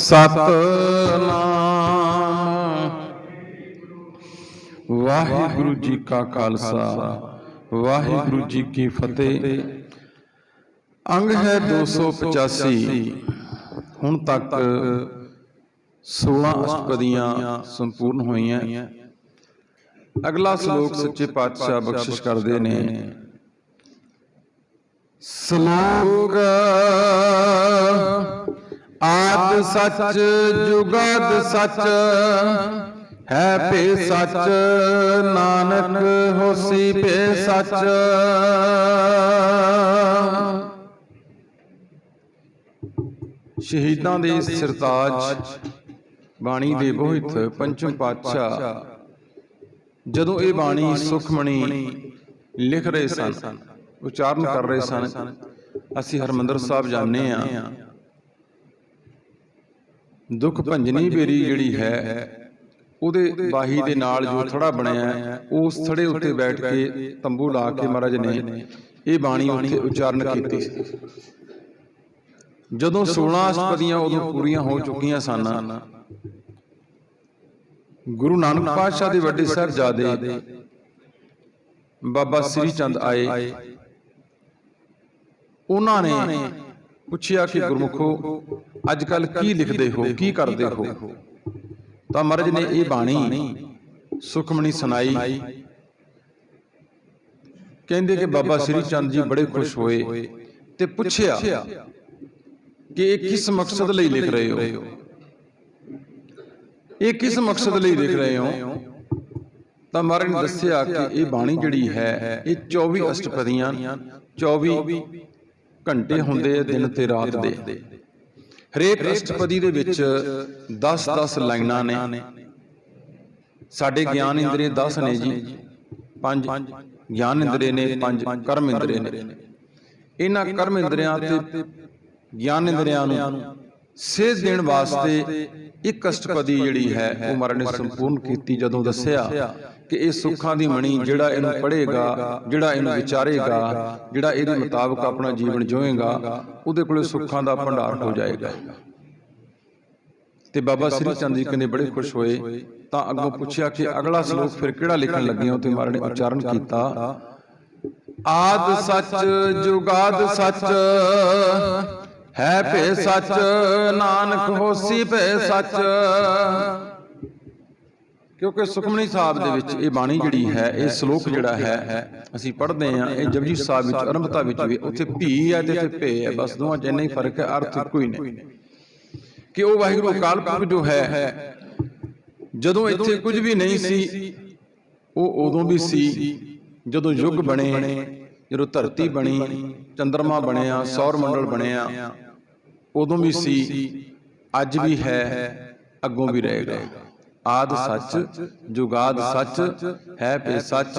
ਸਤਨਾਮ। ਵਾਹਿਗੁਰੂ ਜੀ ਕਾ ਖਾਲਸਾ, ਵਾਹਿਗੁਰੂ ਜੀ ਕੀ ਫਤਿਹ। ਅੰਗ ਹੈ 285 ਹੁਣ ਤੱਕ 16 ਅਸ਼ਟਪਦੀਆਂ ਸੰਪੂਰਨ ਹੋਈਆਂ। ਅਗਲਾ ਸ਼ਲੋਕ ਸੱਚੇ ਪਾਤਸ਼ਾਹ ਬਖਸ਼ਿਸ਼ ਕਰਦੇ ਨੇ। ਸ਼ਲੋਕ ਆਦ ਸੱਚ ਜੁਗਦ ਸੱਚ ਹੈ ਭੇ ਸੱਚ ਨਾਨਕ ਹੋਸੀ ਭੇ ਸੱਚ। ਸ਼ਹੀਦਾਂ ਦੇ ਸਰਤਾਜ। ਬਾਣੀ ਦੇ ਬੋਹਿਤ ਪੰਚਮ ਪਾਤਸ਼ਾਹ। ਜਦੋਂ ਇਹ ਬਾਣੀ ਸੁਖਮਣੀ ਲਿਖ ਰਹੇ ਸਨ ਉਚਾਰਨ ਕਰ ਰਹੇ ਸਨ ਅਸੀਂ ਹਰਮੰਦਰ ਸਾਹਿਬ ਜਾਂਦੇ ਆ ਦੁੱਖ ਭੰਜਨੀ ਬੇਰੀ ਜਿਹੜੀ ਹੈ ਉਹਦੇ ਬਾਹੀ ਦੇ ਨਾਲ ਜੋ ਥੜਾ ਬਣਿਆ ਉਸ ਥੜੇ ਉੱਤੇ ਬੈਠ ਕੇ ਤੰਬੂ ਲਾ ਕੇ ਮਹਾਰਾਜ ਨੇ ਇਹ ਬਾਣੀ ਉੱਥੇ ਉਚਾਰਨ ਕੀਤੀ। ਜਦੋਂ 16 ਅਸ਼ਟਪਦੀਆਂ ਉਦੋਂ ਪੂਰੀਆਂ ਹੋ ਚੁੱਕੀਆਂ ਸਨ। ਗੁਰੂ ਨਾਨਕ ਪਾਤਸ਼ਾਹ ਦੇ ਵੱਡੇ ਸਾਹਿਬਜ਼ਾਦੇ ਬਾਬਾ ਸ੍ਰੀ ਚੰਦ ਆਏ। ਉਹਨਾਂ ਨੇ ਪੁੱਛਿਆ ਕਿ ਗੁਰਮੁਖੋ ਅੱਜ ਕੱਲ ਕੀ ਲਿਖਦੇ ਹੋ, ਕੀ ਕਰਦੇ ਹੋ? ਤਾਂ ਮਹਾਰਾਜ ਨੇ ਇਹ ਬਾਣੀ ਸੁਖਮਣੀ ਸੁਣਾਈ। ਕਹਿੰਦੇ ਕਿ ਬਾਬਾ ਸ੍ਰੀ ਚੰਦ ਜੀ ਬੜੇ ਖੁਸ਼ ਹੋਏ ਤੇ ਪੁੱਛਿਆ ਕਿ ਇਹ ਕਿਸ ਮਕਸਦ ਲਈ ਲਿਖ ਰਹੇ ਹੋ? ਇਹ ਕਿਸ ਮਕਸਦ ਲਈ ਲਿਖ ਰਹੇ ਹੋ? ਤਾਂ ਮਹਾਰਾਜ ਨੇ ਦੱਸਿਆ ਕਿ ਇਹ ਬਾਣੀ ਜਿਹੜੀ ਹੈ, ਇਹ 24 ਅਸ਼ਟਪਦੀਆਂ 24 ਘੰਟੇ ਹੁੰਦੇ ਆ ਦਿਨ ਤੇ ਰਾਤ ਦੇ। ਹਰੇਕ ਅਸ਼ਟਪਦੀ ਦੇ ਵਿੱਚ 10-10 ਲਾਈਨਾਂ ਨੇ। ਸਾਡੇ ਗਿਆਨ ਇੰਦਰੀ 10 ਨੇ ਜੀ। ਪੰਜ ਗਿਆਨ ਇੰਦਰੀ ਨੇ ਪੰਜ ਕਰਮ ਇੰਦਰੀ ਨੇ। ਇਹਨਾਂ ਕਰਮ ਇੰਦਰੀਆਂ ਤੇ ਗਿਆਨ ਇੰਦਰੀਆਂ ਨੂੰ ਸੇਧ ਦੇਣ ਵਾਸਤੇ ਇੱਕ ਅਸ਼ਟਪਦੀ ਜਿਹੜੀ ਹੈ ਉਹ ਮਹਾਰਾਜ ਨੇ ਸੰਪੂਰਨ ਕੀਤੀ ਜਦੋਂ ਦੱਸਿਆ ਕਿ ਇਹ ਸੁੱਖਾਂ ਦੀ ਮਣੀ ਜਿਹੜਾ ਇਹਨੂੰ ਪੜ੍ਹੇਗਾ ਜਿਹੜਾ ਇਹਨੂੰ ਵਿਚਾਰੇਗਾ ਜਿਹੜਾ ਇਹਦੇ ਮੁਤਾਬਕ ਆਪਣਾ ਜੀਵਨ ਜਿਉਏਗਾ ਉਹਦੇ ਕੋਲੇ ਸੁੱਖਾਂ ਦਾ ਭੰਡਾਰ ਹੋ ਜਾਏਗਾ। ਤੇ ਬਾਬਾ ਸ੍ਰੀ ਚੰਦ ਜੀ ਕਹਿੰਦੇ ਬੜੇ ਖੁਸ਼ ਹੋਏ ਤਾਂ ਅੱਗੋਂ ਪੁੱਛਿਆ ਕਿ ਅਗਲਾ ਸ਼ਲੋਕ ਫਿਰ ਕਿਹੜਾ ਲਿਖਣ ਲੱਗੇ ਹੋ ਤੇ ਮਹਾਰਾਜ ਨੇ ਉਚਾਰਨ ਕੀਤਾ? ਆਦ ਸੱਚ ਜੁਗਾਦ ਸੱਚ ਹੈ ਭੇ ਸੱਚ ਨਾਨਕ ਹੋਸੀ ਭੇ ਸੱਚ। ਕਿਉਂਕਿ ਸੁਖਮਨੀ ਸਾਹਿਬ ਦੇ ਵਿੱਚ ਇਹ ਬਾਣੀ ਜਿਹੜੀ ਹੈ ਇਹ ਸ਼ਲੋਕ ਜਿਹੜਾ ਹੈ ਅਸੀਂ ਪੜ੍ਹਦੇ ਹਾਂ ਇਹ ਜਪਜੀ ਸਾਹਿਬ ਵਿੱਚ ਆਰੰਭਤਾ ਵਿੱਚ ਵੀ ਉੱਥੇ ਭੀ ਹੈ ਤੇ ਇੱਥੇ ਭੇ ਹੈ ਬਸ ਦੋਵਾਂ 'ਚ ਇੰਨਾ ਹੀ ਫ਼ਰਕ ਹੈ ਅਰਥ ਕੋਈ ਨਹੀਂ। ਕਿ ਉਹ ਵਾਹਿਗੁਰੂ ਅਕਾਲ ਪੁਰਖ ਜੋ ਹੈ ਜਦੋਂ ਇੱਥੇ ਕੁਝ ਵੀ ਨਹੀਂ ਸੀ ਉਹ ਉਦੋਂ ਵੀ ਸੀ। ਜਦੋਂ ਯੁੱਗ ਬਣੇ ਜਦੋਂ ਧਰਤੀ ਬਣੀ ਚੰ드ਰਮਾ ਬਣਿਆ ਸੌਰ ਮੰਡਲ ਬਣਿਆ। ਉਦੋਂ ਵੀ ਸੀ ਅੱਜ ਵੀ ਹੈ ਅੱਗੋਂ ਵੀ ਰਹੇਗਾ। ਆਦ ਸੱਚ ਜੁਗਾਦ ਸੱਚ ਹੈ ਪੇ ਸੱਚ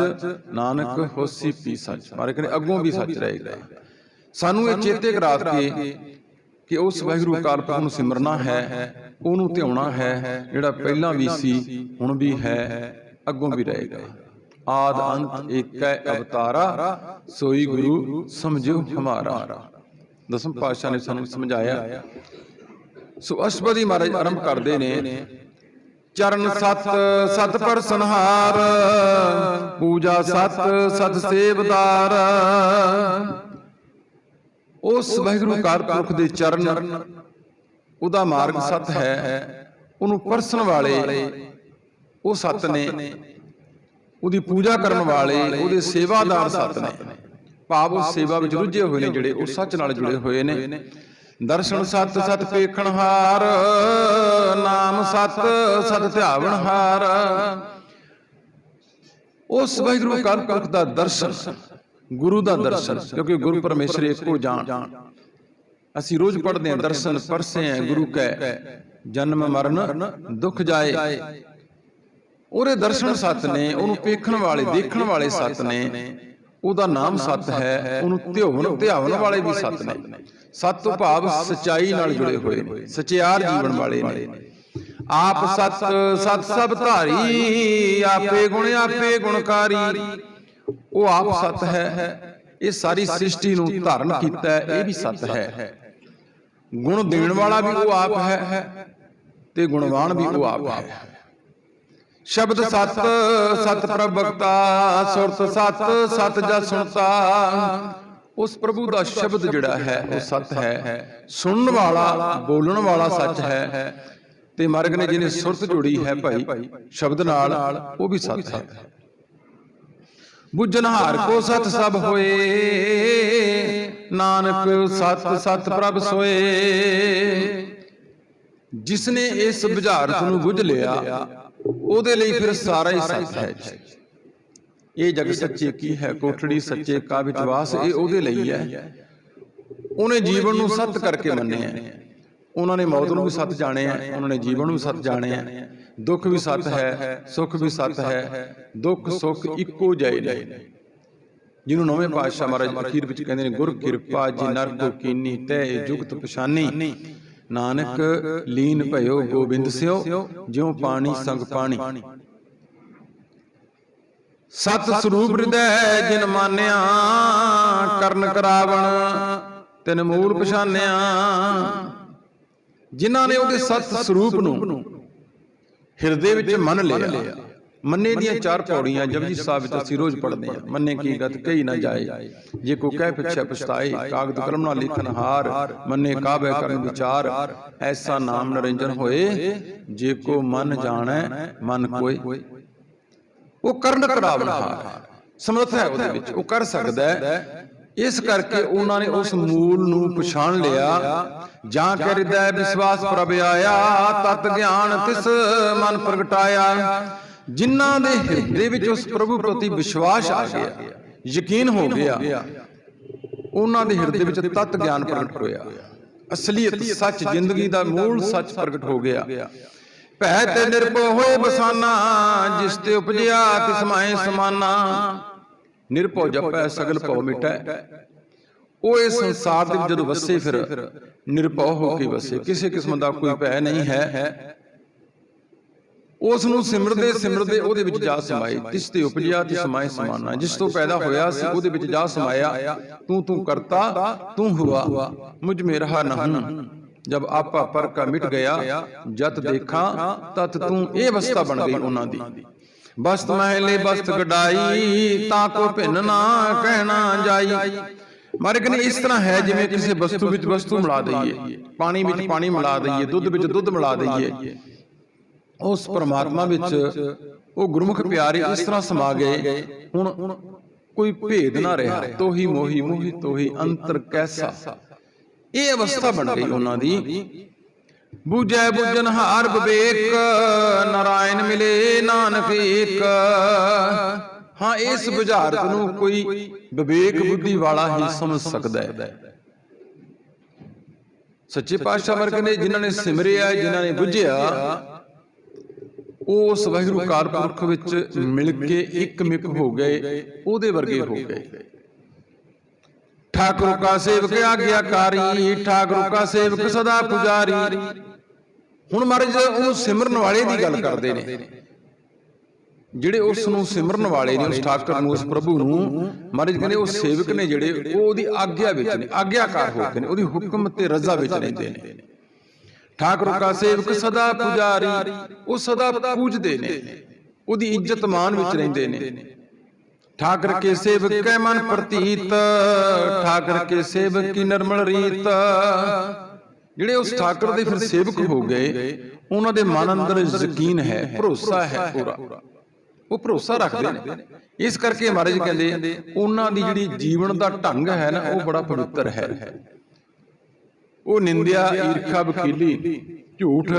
ਨਾਨਕ ਹੋਸੀ ਪੀ ਸੱਚ। ਮਾਰੇ ਕਹਿੰਦੇ ਅੱਗੋਂ ਵੀ ਸੱਚ ਰਹੇਗਾ। ਸਾਨੂੰ ਇਹ ਚੇਤੇ ਕਰਾ ਕੇ ਕਿ ਉਸ ਵਾਹਿਗੁਰੂ ਅਕਾਲ ਪੁਰਖ ਨੂੰ ਸਿਮਰਨਾ ਹੈ ਉਹਨੂੰ ਧਿਆਉਣਾ ਹੈ ਜਿਹੜਾ ਪਹਿਲਾਂ ਵੀ ਸੀ ਹੁਣ ਵੀ ਹੈ ਅੱਗੋਂ ਵੀ ਰਹੇਗਾ। ਆਦ ਅੰਤ ਏਕੈ ਅਵਤਾਰਾ ਸੋਈ ਗੁਰੂ ਸਮਝੋ ਹਮਾਰਾ। ਦਸਮ ਪਾਤਸ਼ਾਹ ਨੇ ਸਾਨੂੰ ਸਮਝਾਇਆ। ਸੋ ਅਸ਼ਪਦੀ ਮਹਾਰਾਜ ਆਰੰਭ ਕਰਦੇ ਨੇ ਚਰਨ ਸਤ ਸਤ ਪਰ ਸੰਹਾਰ ਪੂਜਾ ਸਤ ਸਤ ਸੇਵਦਾਰ। ਉਸ ਵਾਹਿਗੁਰੂ ਕਾਰ ਪੁਰਖ ਦੇ ਚਰਨ ਉਹਦਾ ਮਾਰਗ ਸਤ ਹੈ ਉਹਨੂੰ ਪਰਸਨ ਵਾਲੇ ਉਹ ਸਤ ਨੇ। ਉਹਦੀ ਪੂਜਾ ਕਰਨ ਵਾਲੇ ਉਹਦੇ ਸੇਵਾਦਾਰ ਸਤ ਨੇ। ਭਾਵ ਉਹ ਸੇਵਾ ਵਿੱਚ ਰੁੱਝੇ ਹੋਏ ਨੇ ਜਿਹੜੇ ਉਹ ਸੱਚ ਨਾਲ ਜੁੜੇ ਹੋਏ ਨੇ। ਦਰਸ਼ਨ ਸਤ ਸਤ ਪੇਖਣ ਹਾਰ ਨਾਮ ਸਤ ਸਤ ਧਿਆਵਣ ਹਾਰ। ਉਸ ਵਾਹਿਗੁਰੂ ਅਕਾਲ ਪੁਰਖ ਦਾ ਦਰਸ਼ਨ ਗੁਰੂ ਦਾ ਦਰਸ਼ਨ ਕਿਉਂਕਿ ਗੁਰੂ ਪਰਮੇਸ਼ਰ ਇੱਕੋ ਜਾਣ। ਅਸੀਂ ਰੋਜ਼ ਪੜ੍ਹਦੇ ਹਾਂ ਦਰਸ਼ਨ ਪਰਸੇ ਹੈ ਗੁਰੂ ਕੈ ਜਨਮ ਮਰਨ ਦੁੱਖ ਜਾਏ। ਉਹਦੇ ਦਰਸ਼ਨ ਸਤ ਨੇ ਉਹਨੂੰ ਪੇਖਣ ਵਾਲੇ ਦੇਖਣ ਵਾਲੇ ਸਤ ਨੇ। ਉਹਦਾ ਨਾਮ ਸਤ ਹੈ, ਉਹਨੂੰ ਧਿਆਉਣ ਧਿਆਵਣ ਵਾਲੇ ਵੀ ਸਤ ਨੇ। ਸਤ ਤੋਂ ਭਾਵ ਸਚਾਈ ਨਾਲ ਜੁੜੇ ਹੋਏ ਨੇ, ਸਚਿਆਰ ਜੀਵਨ ਵਾਲੇ ਨੇ। ਆਪ ਸਤ ਸਤ ਸਭ ਧਾਰੀ, ਆਪੇ ਗੁਣ, ਆਪੇ ਗੁਣਕਾਰੀ। ਉਹ ਆਪ ਸਤ ਹੈ, ਇਹ ਸਾਰੀ ਸ੍ਰਿਸ਼ਟੀ ਨੂੰ ਧਾਰਨ ਕੀਤਾ ਇਹ ਵੀ ਸਤ ਹੈ। ਗੁਣ ਦੇਣ ਵਾਲਾ ਵੀ ਉਹ ਆਪ ਹੈ ਤੇ ਗੁਣਵਾਨ ਵੀ ਉਹ ਆਪ ਹੈ। ਸ਼ਬਦ ਸਤ ਸਤ ਪ੍ਰਭ ਭਗਤਾ ਸੁਰਤ ਸਤ ਸਤ ਜਸ ਸੁਣਤਾ। ਉਸ ਪ੍ਰਭੂ ਦਾ ਸ਼ਬਦ ਜਿਹੜਾ ਹੈ ਉਹ ਸਤ ਹੈ। ਸੁਣਨ ਵਾਲਾ ਬੋਲਣ ਵਾਲਾ ਸੱਚ ਹੈ। ਤੇ ਮਾਰਗ ਨੇ ਜਿਹਨੇ ਸੁਰਤ ਜੋੜੀ ਹੈ ਭਾਈ ਸ਼ਬਦ ਨਾਲ ਉਹ ਵੀ ਸਤ ਹੈ। ਬੁੱਝਨਹਾਰ ਕੋ ਸਤ ਸਭ ਹੋਏ। ਨਾਨਕ ਸਤ ਸਤ ਪ੍ਰਭ ਸੋਏ। ਜਿਸਨੇ ਇਸ ਬੁਝਾਰਤ ਨੂੰ ਬੁੱਝ ਲਿਆ। ਉਹਦੇ ਲਈ ਫਿਰ ਸਾਰਾ ਹੀ ਸੱਚ ਹੈ ਜੀ। ਇਹ ਜਗ ਸੱਚੇ ਕੀ ਹੈ? ਕੋਠੜੀ ਸੱਚੇ ਕਾ ਵਿੱਚ ਵਾਸ ਇਹ ਉਹਦੇ ਲਈ ਹੈ। ਉਹਨੇ ਜੀਵਨ ਨੂੰ ਸੱਤ ਕਰਕੇ ਮੰਨਿਆ ਉਹਨਾਂ ਨੇ ਮੌਤ ਨੂੰ ਵੀ ਸੱਤ ਜਾਣਿਆ ਉਹਨਾਂ ਨੇ ਜੀਵਨ ਨੂੰ ਵੀ ਸੱਤ ਜਾਣਿਆ ਦੁੱਖ ਵੀ ਸੱਤ ਹੈ ਸੁੱਖ ਵੀ ਸੱਤ ਹੈ। ਦੁੱਖ ਸੁੱਖ ਇੱਕੋ ਜਿਹੇ ਨੇ ਜਿਹਨੂੰ ਨੌਵੇਂ ਪਾਤਸ਼ਾਹ ਮਹਾਰਾਜ ਅਖੀਰ ਵਿੱਚ ਕਹਿੰਦੇ ਨੇ ਗੁਰ ਕਿਰਪਾ ਜੀ ਨਰ ਕੋ ਕੀਨੀ ਤੈ ਜੁਗਤ ਪਛਾਨੀ। ਨਾਨਕ ਲੀਨ ਭਇਓ ਗੋਬਿੰਦ ਸਿਓ ਜਿਉ ਪਾਣੀ ਸੰਗ ਪਾਣੀ। ਸਤ ਸਰੂਪ ਹਿਰਦੈ ਜਿਨ ਮਾਨਿਆ ਕਰਨ ਕਰਾਵਣ ਤਿਨ ਮੂਲ ਪਛਾਨਿਆ। ਜਿਨ੍ਹਾਂ ਨੇ ਉਹਦੇ ਸਤ ਸਰੂਪ ਨੂੰ ਹਿਰਦੇ ਵਿੱਚ ਮੰਨ ਲਿਆ। ਮੰਨੇ ਦੀਆਂ ਚਾਰ ਪੌੜੀਆਂ ਜਪਜੀ ਸਾਹਿਬ ਵਿੱਚ ਅਸੀਂ ਰੋਜ਼ ਪੜ੍ਹਦੇ ਹਾਂ। ਮੰਨੇ ਕੀ ਗਤ ਕਹੀ ਨਾ ਜਾਏ। ਜੇ ਕੋ ਕਹਿ ਪਿਛੇ ਪਛਤਾਏ ਕਾਗਦ ਕਲਮ ਨਾਲ ਲਿਖਨ ਹਾਰ ਮੰਨੇ ਕਾਬੇ ਕਰਨ ਵਿਚਾਰ। ਐਸਾ ਨਾਮ ਨਰਿੰਜਨ ਹੋਏ ਜੇ ਕੋ ਮਨ ਜਾਣੈ ਮਨ ਕੋਈ ਉਹ ਕਰਨ ਕਰਾਵਨ ਹਾਰ। ਸਮਰਥ ਹੈ ਉਹਦੇ ਵਿੱਚ। ਉਹ ਕਰ ਸਕਦਾ ਹੈ। ਇਸ ਕਰਕੇ ਉਹਨਾਂ ਨੇ ਉਸ ਮੂਲ ਨੂੰ ਪਛਾਣ ਲਿਆ। ਜਾਂ ਕਿ ਹਿਰਦੈ ਵਿਸ਼ਵਾਸ ਪ੍ਰਭ ਆਇਆ ਤਤ ਗਿਆਨ ਤਿਸ ਮਨ ਪ੍ਰਗਟਾਇਆ। ਜਿਨ੍ਹਾਂ ਦੇ ਹਿਰਦੇ ਵਿੱਚ ਉਸ ਪ੍ਰਭੂ ਪ੍ਰਤੀ ਵਿਸ਼ਵਾਸ ਆ ਗਿਆ, ਯਕੀਨ ਹੋ ਗਿਆ, ਉਹਨਾਂ ਦੇ ਹਿਰਦੇ ਵਿੱਚ ਤਤ ਗਿਆਨ ਪ੍ਰਗਟ ਹੋਇਆ। ਅਸਲੀਅਤ ਸੱਚ ਜ਼ਿੰਦਗੀ ਦਾ ਮੂਲ ਸੱਚ ਪ੍ਰਗਟ ਹੋ ਗਿਆ। ਭੈ ਤੇ ਨਿਰਭਉ ਹੋਏ ਬਸਾਨਾ, ਜਿਸ ਤੇ ਉਪਜਿਆ ਤਿਸ ਮਾਏ ਸਮਾਨਾ। ਨਿਰਭਉ ਜਪੈ, ਸਗਲ ਭਉ ਮਿਟੈ। ਉਹ ਇਸ ਸੰਸਾਰ ਦੇ ਵਿੱਚ ਜਦੋਂ ਵਸੇ ਫਿਰ ਨਿਰਭਉ ਹੋ ਕੇ ਵਸੇ। ਕਿਸੇ ਕਿਸਮ ਦਾ ਕੋਈ ਭੈ ਨਹੀਂ ਹੈ। ਉਸ ਨੂੰ ਸਿਮਰਦੇ ਸਿਮਰਦੇ ਉਹਦੇ ਵਿੱਚ ਜਾ ਸਮਾਏ ਤਿਸ ਤੇ ਉਪਜਿਆ ਤਿਸ ਮਾਏ ਸਮਾਨਾ। ਜਿਸ ਤੋਂ ਪੈਦਾ ਹੋਇਆ ਸੀ ਉਹਦੇ ਵਿੱਚ ਜਾ ਸਮਾਇਆ। ਤੂੰ ਤੂੰ ਕਰਤਾ ਤੂੰ ਹੁਆ। ਮੁਝ ਮੇ ਰਹਾ ਨਹੂੰ। ਜਬ ਆਪਾ ਪਰ ਕਾ ਮਿਟ ਗਿਆ ਜਤ ਦੇਖਾਂ ਤਤ ਤੂੰ ਇਹ ਅਵਸਥਾ ਬਣ ਗਈ ਉਹਨਾਂ ਦੀ। ਬਸਤ ਮਹਿਲੇ ਬਸਤ ਗਡਾਈ ਤਾਂ ਕੋ ਭਿੰਨ ਨਾ ਕਹਿਣਾ ਜਾਈ। ਮਾਰਗ ਨੇ ਇਸ ਤਰ੍ਹਾਂ ਹੈ ਜਿਵੇਂ ਕਿਸੇ ਵਸਤੂ ਵਿੱਚ ਵਸਤੂ ਮਿਲਾ ਦਈਏ। ਪਾਣੀ ਵਿੱਚ ਪਾਣੀ ਮਿਲਾ ਦਈਏ ਦੁੱਧ ਵਿੱਚ ਦੁੱਧ ਮਿਲਾ ਦਈਏ। ਉਸ ਪਰਮਾਤਮਾ ਵਿੱਚ ਉਹ ਗੁਰਮੁਖ ਪਿਆਰੇ ਇਸ ਤਰ੍ਹਾਂ ਸਮਾ ਗਏ। ਹੁਣ ਕੋਈ ਭੇਦ ਨਾ ਰਿਹਾ। ਤੋਹੀ ਮੋਹੀ ਮੋਹੀ ਤੋਹੀ ਅੰਤਰ ਕੈਸਾ। ਇਹ ਅਵਸਥਾ ਬਣ ਗਈ ਉਹਨਾਂ ਦੀ। ਬੂਝੈ ਬੁਝਨ ਹਾਰ ਵਿਵੇਕ, ਨਾਰਾਇਣ ਮਿਲੇ ਨਾਨਕ ਏਕ ਹਾਂ, ਇਸ ਬੁਝਾਰਤ ਨੂੰ ਕੋਈ ਵਿਵੇਕ ਬੁੱਧੀ ਵਾਲਾ ਹੀ ਸਮਝ ਸਕਦਾ ਹੈ। ਸੱਚੇ ਪਾਤਸ਼ਾਹ ਵਰਗ ਨੇ ਜਿਨ੍ਹਾਂ ਨੇ ਸਿਮਰਿਆ, ਜਿਨ੍ਹਾਂ ਨੇ ਬੁੱਝਿਆ ਉਸ ਵਾਹਿਗੁਰੂ ਕਾਰਪੁਰਖ ਵਿੱਚ ਮਿਲ ਕੇ ਇੱਕ ਮਿਕ ਹੋ ਗਏ, ਉਹਦੇ ਵਰਗੇ ਹੋ ਗਏ। ਠਾਕੁਰ ਕਾ ਸੇਵਕ ਆਗਿਆਕਾਰੀ, ਠਾਕੁਰ ਕਾ ਸੇਵਕ ਸਦਾ ਪੁਜਾਰੀ। ਹੁਣ ਮਹਾਰਾਜ ਉਹਨੂੰ ਸਿਮਰਨ ਵਾਲੇ ਦੀ ਗੱਲ ਕਰਦੇ ਨੇ। ਜਿਹੜੇ ਉਸ ਨੂੰ ਸਿਮਰਨ ਵਾਲੇ ਨੇ, ਉਸ ਠਾਕੁਰ ਨੂੰ, ਉਸ ਪ੍ਰਭੂ ਨੂੰ, ਮਹਾਰਾਜ ਕਹਿੰਦੇ ਉਹ ਸੇਵਕ ਨੇ ਜਿਹੜੇ, ਉਹ ਉਹਦੀ ਆਗਿਆ ਵਿੱਚ ਨੇ, ਆਗਿਆਕਾਰ ਹੋ ਕੇ ਨੇ, ਉਹਦੀ ਹੁਕਮ ਤੇ ਰਜ਼ਾ ਵਿੱਚ ਰਹਿੰਦੇ ਨੇ। ਠਾਕੁਰ ਕਾ ਸੇਵਕ ਸਦਾ ਪੁਜਾਰੀ, ਉਹ ਸਦਾ ਪੂਜਦੇ ਨੇ, ਉਹਦੀ ਇੱਜ਼ਤ ਮਾਨ ਵਿੱਚ ਰਹਿੰਦੇ ਨੇ। ਠਾਕਰ ਕੇ ਸੇਵਕ ਕੈ ਮਨ ਪ੍ਰਤੀਤ, ਠਾਕਰ ਕੇ ਸੇਵਕ ਕੀ ਨਰਮਲ ਰੀਤ। ਜਿਹੜੇ ਉਸ ਠਾਕਰ ਦੇ ਫਿਰ ਸੇਵਕ ਹੋ ਗਏ, ਉਹਨਾਂ ਦੇ ਮਨ ਅੰਦਰ ਯਕੀਨ ਹੈ, ਭਰੋਸਾ ਹੈ ਪੂਰਾ। ਉਹ ਭਰੋਸਾ ਰੱਖਦੇ ਨੇ। ਇਸ ਕਰਕੇ ਮਹਾਰਾਜ ਕਹਿੰਦੇ, ਉਹਨਾਂ ਦੀ ਜਿਹੜੀ ਜੀਵਨ ਦਾ ਢੰਗ ਹੈ ਨਾ, ਉਹ ਬੜਾ ਪਵਿੱਤਰ ਹੈ। ਉਹ ਨਿੰਦਿਆ ਈਰਖਾ ਵਕੀਲੀ ਝੂਠ।